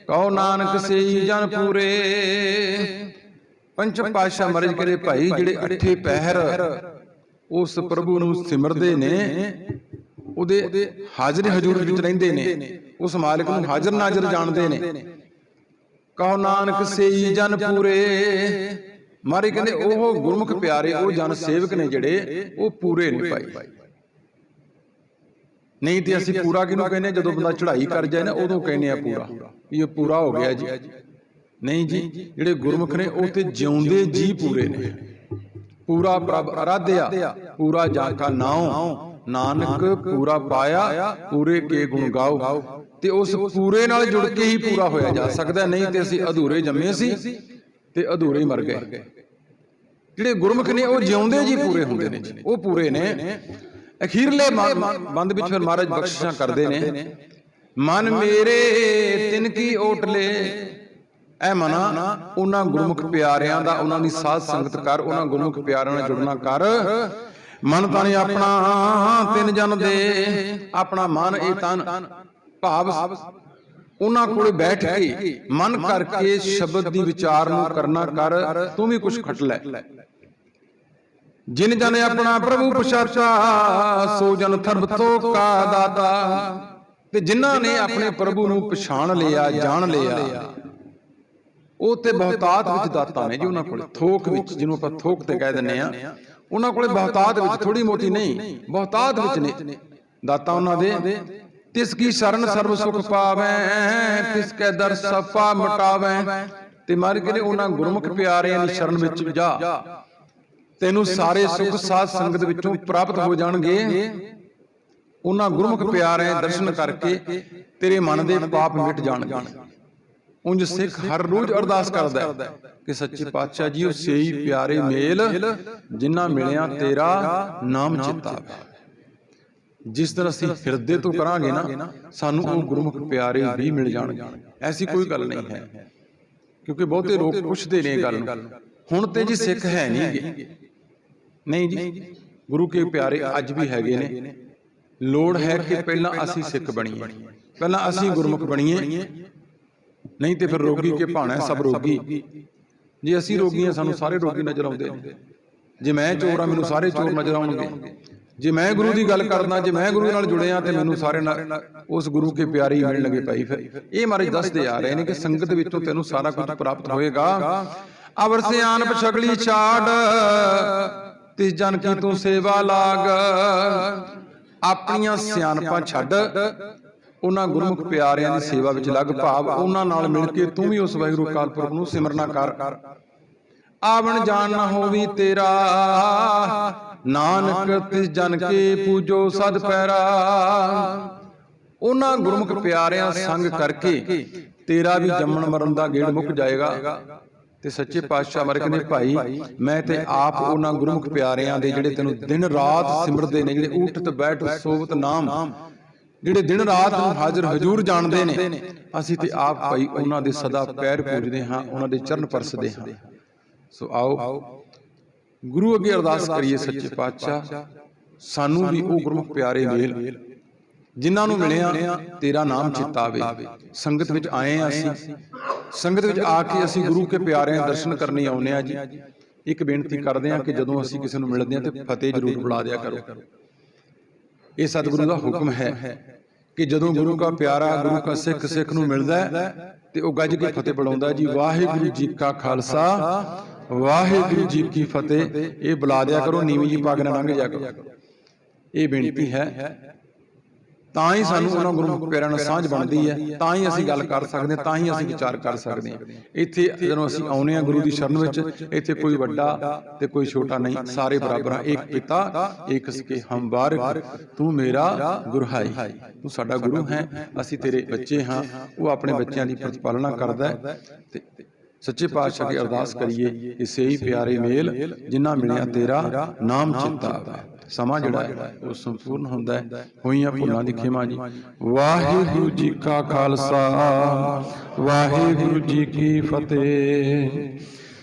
ਕਹੋ ਨਾਨਕ ਸੇਈ ਜਨ ਪੂਰੇ। ਪੰਜ ਪਾਸ਼ਾ ਮਰਜ ਕਰੇ ਭਾਈ ਜਿਹੜੇ ਅੱਠੇ ਪਹਿਰ ਉਸ ਪ੍ਰਭੂ ਨੂੰ ਸਿਮਰਦੇ ਨੇ ਉਹਦੇ ਹਾਜ਼ਰ ਹਜੂਰ ਵਿੱਚ ਰਹਿੰਦੇ ਨੇ ਉਸ ਮਾਲਕ ਨੂੰ ਹਾਜ਼ਰ ਨਾਜ਼ਰ ਜਾਣਦੇ ਨੇ। ਕਹੋ ਨਾਨਕ ਸੇਈ ਜਨ ਪੂਰੇ। ਮਾਰੇ ਕਹਿੰਦੇ ਉਹ ਗੁਰਮੁਖ ਪਿਆਰੇ ਉਹ ਜਨ ਸੇਵਕ ਨੇ ਜਿਹੜੇ ਉਹ ਪੂਰੇ ਨੇ ਭਾਈ ਨਹੀਂ ਤੇ ਅਸੀਂ ਪੂਰਾ ਕਿਹਨੂੰ ਕਹਿੰਦੇ? ਜਦੋਂ ਬੰਦਾ ਚੜ੍ਹਾਈ ਕਰ ਜਾਏ ਨਾ ਉਦੋਂ ਕਹਿੰਦੇ ਆ ਪੂਰਾ। ਇਹ ਪੂਰਾ ਹੋ ਗਿਆ ਜੀ। ਨਹੀਂ ਜੀ ਜਿਹੜੇ ਗੁਰਮੁਖ ਨੇ ਉਹ ਤੇ ਜਿਉਂਦੇ ਜੀ ਪੂਰੇ ਨੇ। ਪੂਰਾ ਪ੍ਰਭ ਅਰਾਧਿਆ ਪੂਰਾ ਜਾ ਕਾ ਨਾਉ ਨਾਨਕ ਪੂਰਾ ਪਾਇਆ ਪੂਰੇ ਕੇ ਗੁਣ ਗਾਓ। ਤੇ ਉਸ ਪੂਰੇ ਨਾਲ ਜੁੜ ਕੇ ਹੀ ਪੂਰਾ ਹੋਇਆ ਜਾ ਸਕਦਾ ਨਹੀਂ ਤੇ ਅਸੀਂ ਅਧੂਰੇ ਜੰਮੇ ਸੀ ਤੇ ਅਧੂਰੇ ਹੀ ਮਰ ਗਏ। ਜਿਹੜੇ ਗੁਰਮੁਖ ਨੇ ਉਹ ਜਿਉਂਦੇ ਜੀ ਪੂਰੇ ਹੁੰਦੇ ਨੇ। ਉਹ ਪੂਰੇ ਨੇ। ਅਖੀਰਲੇ ਬੰਦ ਵਿੱਚ ਫਿਰ ਮਹਾਰਾਜ ਬਖਸ਼ਿਸ਼ਾਂ ਕਰਦੇ ਨੇ। ਮਨ ਮੇਰੇ ਤਿਨ ਕੀ ਓਟਲੇ। ਐ ਮਨਾ ਉਹਨਾਂ ਗੁਰਮੁਖ ਪਿਆਰਿਆਂ ਦਾ ਉਹਨਾਂ ਦੀ ਸਾਧ ਸੰਗਤ ਕਰ ਉਹਨਾਂ ਗੁਰਮੁਖ ਪਿਆਰਿਆਂ ਨਾਲ ਜੁੜਨਾ ਕਰ। ਮਨ ਤਨ ਆਪਣਾ ਤਿੰਨ ਜਨ ਦੇ ਆਪਣਾ ਮਨ ਇਹ ਤਨ ਭਾਵ ਉਹਨਾਂ ਕੋਲੇ ਬੈਠ ਕੇ ਮਨ ਕਰਕੇ ਸ਼ਬਦ ਦੀ ਵਿਚਾਰ ਨੂੰ ਕਰਨਾ ਕਰ ਤੂੰ ਵੀ ਕੁਝ ਖਟ ਲੈ। ਜਿਨ ਜਨ ਆਪਣਾ ਪ੍ਰਭੂ ਪਛਾਤਾ ਸੋ ਜਨ ਥਰਬ ਤੋ ਕਾ ਦਾਤਾ। ਤੇ ਜਿਨ੍ਹਾਂ ਨੇ ਆਪਣੇ ਪ੍ਰਭੂ ਨੂੰ ਪਛਾਣ ਲਿਆ ਜਾਣ ਲਿਆ। ਉਹ ਤੇ ਬਹੁਤਾਤ ਵਿੱਚ ਦਾਤਾ ਨੇ ਜੀ ਉਹਨਾਂ ਕੋਲ ਥੋਕ ਵਿੱਚ ਜਿਹਨੂੰ ਆਪਾਂ ਥੋਕ ਤੇ ਕਹਿ ਦਿੰਨੇ ਆ ਉਹਨਾਂ ਕੋਲੇ ਬਹੁਤਾਤ ਵਿੱਚ ਥੋੜੀ ਮੋਟੀ ਨਹੀਂ ਬਹੁਤਾਤ ਵਿੱਚ ਨੇ ਦਾਤਾ ਉਹਨਾਂ ਦੇ ਤਿਸ ਕੀ ਸ਼ਰਨ ਸਰਬ ਸੁਖ ਪਾਵੈ ਤਿਸ ਕੈ ਦਰ ਸਫਾ ਮਟਾਵੈ। ਤੇ ਮਰ ਕੇ ਉਹਨਾਂ ਗੁਰਮੁਖ ਪਿਆਰਿਆਂ ਦੀ ਸ਼ਰਨ ਵਿੱਚ ਜਾ ਤੈਨੂੰ ਸਾਰੇ ਸੁਖ ਸਾਧ ਸੰਗਤ ਵਿੱਚੋਂ ਪ੍ਰਾਪਤ ਹੋ ਜਾਣਗੇ। ਉਹਨਾਂ ਗੁਰਮੁਖ ਪਿਆਰਿਆਂ ਦੇ ਦਰਸ਼ਨ ਕਰਕੇ ਤੇਰੇ ਮਨ ਦੇ ਪਾਪ ਮਿਟ ਜਾਣਗੇ। ਉਂਝ ਸਿੱਖ ਹਰ ਰੋਜ਼ ਅਰਦਾਸ ਕਰਦਾ ਹੈ ਕਿ ਸੱਚੇ ਪਾਤਸ਼ਾਹ ਜੀ ਉਹ ਸੇਈ ਪਿਆਰੇ ਮੇਲ ਜਿਨ੍ਹਾਂ ਮਿਲਿਆ ਤੇਰਾ ਨਾਮ ਚਿਤਾਵੇ ਜਿਸ ਤਰ੍ਹਾਂ ਅਸੀਂ ਹਿਰਦੇ ਤੋਂ ਕਰਾਂਗੇ ਨਾ ਸਾਨੂੰ ਉਹ ਗੁਰਮੁਖ ਪਿਆਰੇ ਵੀ ਮਿਲ ਜਾਣਗੇ। ਐਸੀ ਕੋਈ ਗੱਲ ਨਹੀਂ ਹੈ। ਕਿਉਂਕਿ ਬਹੁਤੇ ਲੋਕ ਪੁੱਛਦੇ ਨੇ ਗੱਲ ਨੂੰ ਹੁਣ ਤੇ ਜੀ ਸਿੱਖ ਹੈ ਨਹੀਂਗੇ ਨਹੀਂ ਜੀ ਗੁਰੂ ਕੇ ਪਿਆਰੇ ਅੱਜ ਵੀ ਹੈਗੇ ਨੇ। ਲੋੜ ਹੈ ਕਿ ਪਹਿਲਾਂ ਅਸੀਂ ਸਿੱਖ ਬਣੀਏ। ਪਹਿਲਾਂ ਅਸੀਂ ਗੁਰਮੁਖ ਬਣੀਏ। ਨਹੀਂ ਤੇ ਫਿਰ ਰੋਗੀ ਕੇ ਭਾਣਾ ਸਭ ਰੋਗੀ। ਜੇ ਅਸੀਂ ਰੋਗੀ ਹਾਂ ਸਾਨੂੰ ਸਾਰੇ ਰੋਗੀ ਨਜ਼ਰ ਆਉਂਦੇ। ਜੇ ਮੈਂ ਚੋਰ ਆ ਮੈਨੂੰ ਸਾਰੇ ਚੋਰ ਨਜ਼ਰ ਆਉਣਗੇ। ਜੇ ਮੈਂ ਗੁਰੂ ਦੀ ਗੱਲ ਕਰਦਾ ਜੇ ਮੈਂ ਗੁਰੂ ਨਾਲ ਜੁੜਿਆ ਤੇ ਮੈਨੂੰ ਸਾਰੇ ਨਾਲ ਉਸ ਗੁਰੂ ਕੇ ਪਿਆਰੇ ਹੀ ਮਿਲਣਗੇ ਭਾਈ ਫਿਰ। ਇਹ ਮਹਾਰਾਜ ਦੱਸਦੇ ਆ ਰਹੇ ਨੇ ਕਿ ਸੰਗਤ ਵਿੱਚੋਂ ਤੈਨੂੰ ਸਾਰਾ ਕੁਝ ਪ੍ਰਾਪਤ ਹੋਏਗਾ। ਅਵਰ ਸਿਆਨ ਪਛਗਲੀ ਛਾੜ ਤਿਸ ਜਨ ਕੀ ਤੂੰ ਸੇਵਾ ਲਾਗ। ਆਪਣੀਆਂ ਸਿਆਣਪਾਂ ਛੱਡ। ਉਹਨਾਂ ਗੁਰਮੁਖ ਪਿਆਰਿਆਂ ਦੀ ਸੇਵਾ ਵਿੱਚ ਲੱਗ ਭਾਵ। ਉਹਨਾਂ ਨਾਲ ਮਿਲ ਕੇ ਤੂੰ ਵੀ ਉਸ ਵਾਹਿਗੁਰੂ ਅਕਾਲ ਨੂੰ ਸਿਮਰਨਾ ਕਰ। ਆਵਣ ਜਾਣ ਨਾ ਹੋਵੀ ਤੇਰਾ। ਨਾਨਕ ਤਿਸ ਜਨ ਕੇ ਪੂਜੋ ਸਦ ਪੈਰਾ। ਉਹਨਾਂ ਗੁਰਮੁਖ ਪਿਆਰਿਆਂ ਸੰਗ ਕਰਕੇ ਤੇਰਾ ਵੀ ਜੰਮਣ ਮਰਨ ਦਾ ਗੇੜ ਮੁੱਕ ਜਾਏਗਾ। ਤੇ ਸੱਚੇ ਪਾਤਸ਼ਾਹ ਮਰ ਕਹਿੰਦੇ ਭਾਈ ਮੈਂ ਤੇ ਆਪ ਉਹਨਾਂ ਗੁਰਮੁਖ ਪਿਆਰਿਆਂ ਦੇ ਜਿਹੜੇ ਤੈਨੂੰ ਦਿਨ ਰਾਤ ਸਿਮਰਦੇ ਨੇ ਜਿਹੜੇ ਉਠਤ ਬੈਠ ਸੋਵਤ ਨਾਮ ਜਿਹੜੇ ਦਿਨ ਰਾਤ ਨੂੰ ਹਾਜ਼ਰ ਹਜੂਰ ਜਾਣਦੇ ਨੇ ਅਸੀਂ ਤੇ ਆਪ ਭਾਈ ਉਹਨਾਂ ਦੇ ਸਦਾ ਪੈਰ ਪੂਜਦੇ ਹਾਂ ਉਹਨਾਂ ਦੇ ਚਰਨ ਪਰਸਦੇ ਹਾਂ। ਸੋ ਆਓ ਗੁਰੂ ਅੱਗੇ ਅਰਦਾਸ ਕਰੀਏ ਸੱਚੇ ਪਾਤਸ਼ਾਹ ਸਾਨੂੰ ਵੀ ਉਹ ਗੁਰਮੁਖ ਪਿਆਰੇ ਮੇਲ ਜਿਨ੍ਹਾਂ ਨੂੰ ਮਿਲਿਆ ਤੇਰਾ ਨਾਮ ਚਿਤਾਵੇ। ਸੰਗਤ ਵਿੱਚ ਆਏ ਅਸੀਂ। ਸੰਗਤ ਵਿੱਚ ਆ ਕੇ ਅਸੀਂ ਗੁਰੂ ਕੇ ਪਿਆਰਿਆਂ ਦਰਸ਼ਨ ਕਰਨੇ ਆਉਨੇ ਆ ਜੀ। ਇੱਕ ਬੇਨਤੀ ਕਰਦੇ ਆ ਕਿ ਜਦੋਂ ਅਸੀਂ ਕਿਸੇ ਨੂੰ ਮਿਲਦੇ ਆ ਤੇ ਫਤਿਹ ਜ਼ਰੂਰ ਬੁਲਾ ਦਿਆ ਕਰੋ। ਇਹ ਸਤਿਗੁਰੂ ਦਾ ਹੁਕਮ ਹੈ ਕਿ ਜਦੋਂ ਗੁਰੂ ਦਾ ਪਿਆਰਾ ਗੁਰੂ ਦਾ ਸਿੱਖ ਸਿੱਖ ਨੂੰ ਮਿਲਦਾ ਹੈ ਤੇ ਉਹ ਗੱਜ ਕੇ ਫਤਿਹ ਬੁਲਾਉਂਦਾ ਜੀ ਵਾਹਿਗੁਰੂ ਜੀ ਕਾ ਖਾਲਸਾ ਵਾਹਿਗੁਰੂ ਜੀ ਕੀ ਫਤਿਹ। ਇਹ ਬੁਲਾ ਦਿਆ ਕਰੋ ਨੀਵੀਂ ਜੀ ਪੱਗ ਨਾਲ ਲੰਘ ਜਾ ਕਰੋ। ਇਹ ਬੇਨਤੀ ਹੈ ਤਾਂ ਹੀ ਸਾਨੂੰ ਉਹਨਾਂ ਗੁਰੂ ਪਿਆਰਿਆਂ ਨਾਲ ਸਾਂਝ ਬਣਦੀ ਹੈ। ਤਾਂ ਹੀ ਅਸੀਂ ਗੱਲ ਕਰ ਸਕਦੇ ਹਾਂ ਤਾਂ ਹੀ ਅਸੀਂ ਵਿਚਾਰ ਕਰ ਸਕਦੇ ਹਾਂ। ਇੱਥੇ ਜਦੋਂ ਅਸੀਂ ਆਉਨੇ ਆ ਗੁਰੂ ਦੀ ਸ਼ਰਨ ਵਿੱਚ ਇੱਥੇ ਕੋਈ ਵੱਡਾ ਤੇ ਕੋਈ ਛੋਟਾ ਨਹੀਂ। ਸਾਰੇ ਬਰਾਬਰ ਆ ਇੱਕ ਪਿਤਾ ਇੱਕ ਸਕੇ ਹਮ ਬਾਰਕ ਤੂੰ ਮੇਰਾ ਗੁਰਹਾਈ ਤੂੰ ਸਾਡਾ ਗੁਰੂ ਹੈ। ਅਸੀਂ ਤੇਰੇ ਬੱਚੇ ਹਾਂ। ਉਹ ਆਪਣੇ ਬੱਚਿਆਂ ਦੀ ਪ੍ਰਤੀਪਾਲਨਾ ਕਰਦਾ ਤੇ ਸੱਚੇ ਪਾਤਸ਼ਾਹ ਦੀ ਅਰਦਾਸ ਕਰੀਏ ਕਿ ਸਹੀ ਪਿਆਰੇ ਮੇਲ ਜਿਨ੍ਹਾਂ ਮਿਲਿਆ ਤੇਰਾ ਨਾਮ ਚਿੰਤਾ ਆਵੇ ਸਮਾਂ ਜਿਹੜਾ ਹੈ ਉਹ ਸੰਪੂਰਨ ਹੁੰਦਾ ਹੈ। ਹੋਈਆਂ ਭੁੱਲਾਂ ਦੀ ਖਿਮਾ ਜੀ। ਵਾਹਿਗੁਰੂ ਜੀ ਕਾ ਖਾਲਸਾ। ਵਾਹਿਗੁਰੂ ਜੀ ਕੀ ਫਤਿਹ।